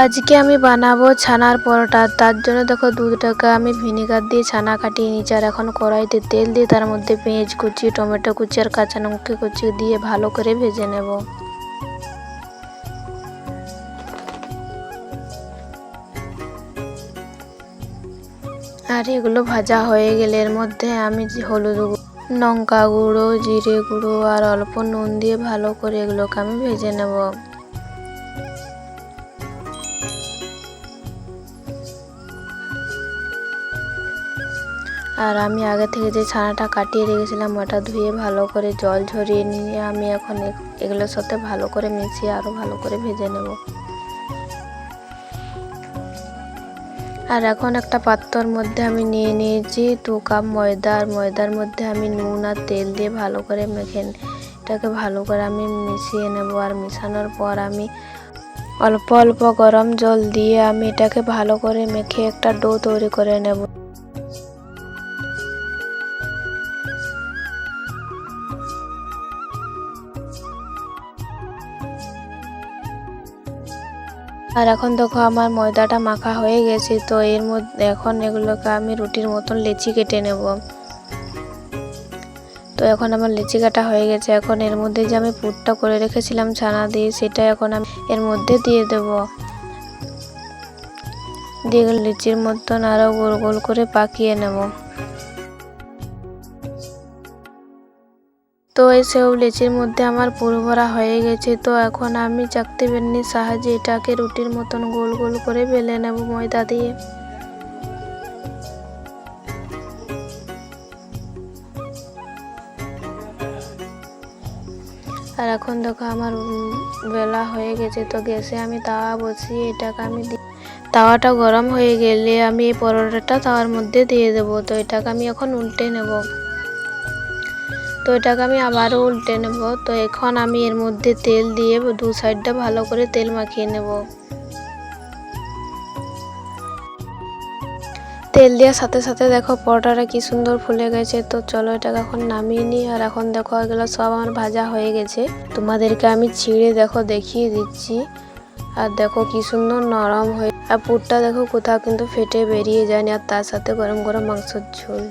আজকে আমি বানাবো ছানার পরোটা। তার জন্য দেখো দুধটাকে আমি ভিনেগার দিয়ে ছানা কাটিয়ে নিচ্ছি আর এখন কড়াইতে তেল দিয়ে তার মধ্যে পেঁয়াজ কুচি, টমেটো কুচি আর কাঁচা লঙ্কা কুচি দিয়ে ভালো করে ভেজে নেব। আর এগুলো ভাজা হয়ে গেলে এর মধ্যে আমি হলুদ লঙ্কা গুঁড়ো, জিরে গুঁড়ো আর অল্প নুন দিয়ে ভালো করে এগুলোকে আমি ভেজে নেব। আর আমি আগে থেকে যে ছানাটা কাটিয়ে রেখেছিলাম, ওটা ধুয়ে ভালো করে জল ঝরিয়ে নিয়ে আমি এখন এগুলোর সাথে ভালো করে মিশিয়ে আরও ভালো করে ভেজে নেব। আর এখন একটা পাত্রর মধ্যে আমি নিয়ে নিয়েছি দু কাপ ময়দা, আর ময়দার মধ্যে আমি নুন আর তেল দিয়ে ভালো করে মেখে এটাকে ভালো করে আমি মিশিয়ে নেব। আর মিশানোর পর আমি অল্প অল্প গরম জল দিয়ে আমি এটাকে ভালো করে মেখে একটা ডো তৈরি করে নেব। আর এখন দেখো আমার ময়দাটা মাখা হয়ে গেছে, তো এর মধ্যে এখন এগুলোকে আমি রুটির মতন লেচি কেটে নেব। তো এখন আমার লেচি কাটা হয়ে গেছে, এখন এর মধ্যে যে আমি পুরটা করে রেখেছিলাম ছানা দিয়ে, সেটা এখন আমি এর মধ্যে দিয়ে দেব। দিয়ে লিচির মতন আরও গোল গোল করে পাকিয়ে নেব। তো এই সেও লেচির মধ্যে আমার পুরো ভরা হয়ে গেছে। তো এখন আমি চাকতি বেলনির সাহায্যে এটাকে রুটির মতন গোল গোল করে বেলে নেব ময়দা দিয়ে। আর এখন দেখো আমার বেলা হয়ে গেছে। তো গ্যাসে আমি তাওয়া বসিয়ে এটাকে আমি তাওয়াটা গরম হয়ে গেলে আমি এই পরোটাটা তাওয়ার মধ্যে দিয়ে দেবো। তো এটাকে আমি এখন উল্টে নেব। তো এটাকে আমি আবারও উল্টে নেব। তো এখন আমি এর মধ্যে তেল দিয়ে দু সাইডটা ভালো করে তেল মাখিয়ে নেব। তেল দেওয়ার সাথে সাথে দেখো পরোটাটা কি সুন্দর ফুলে গেছে। তো চলো এটাকে এখন নামিয়ে নিই। আর এখন দেখো এগুলো সব আমার ভাজা হয়ে গেছে। তোমাদেরকে আমি ছিঁড়ে দেখো দেখিয়ে দিচ্ছি। আর দেখো কি সুন্দর নরম হয়ে আর পুরটা দেখো কোথাও কিন্তু ফেটে বেরিয়ে যায়নি। আর তার সাথে গরম গরম মাংসের ঝোল।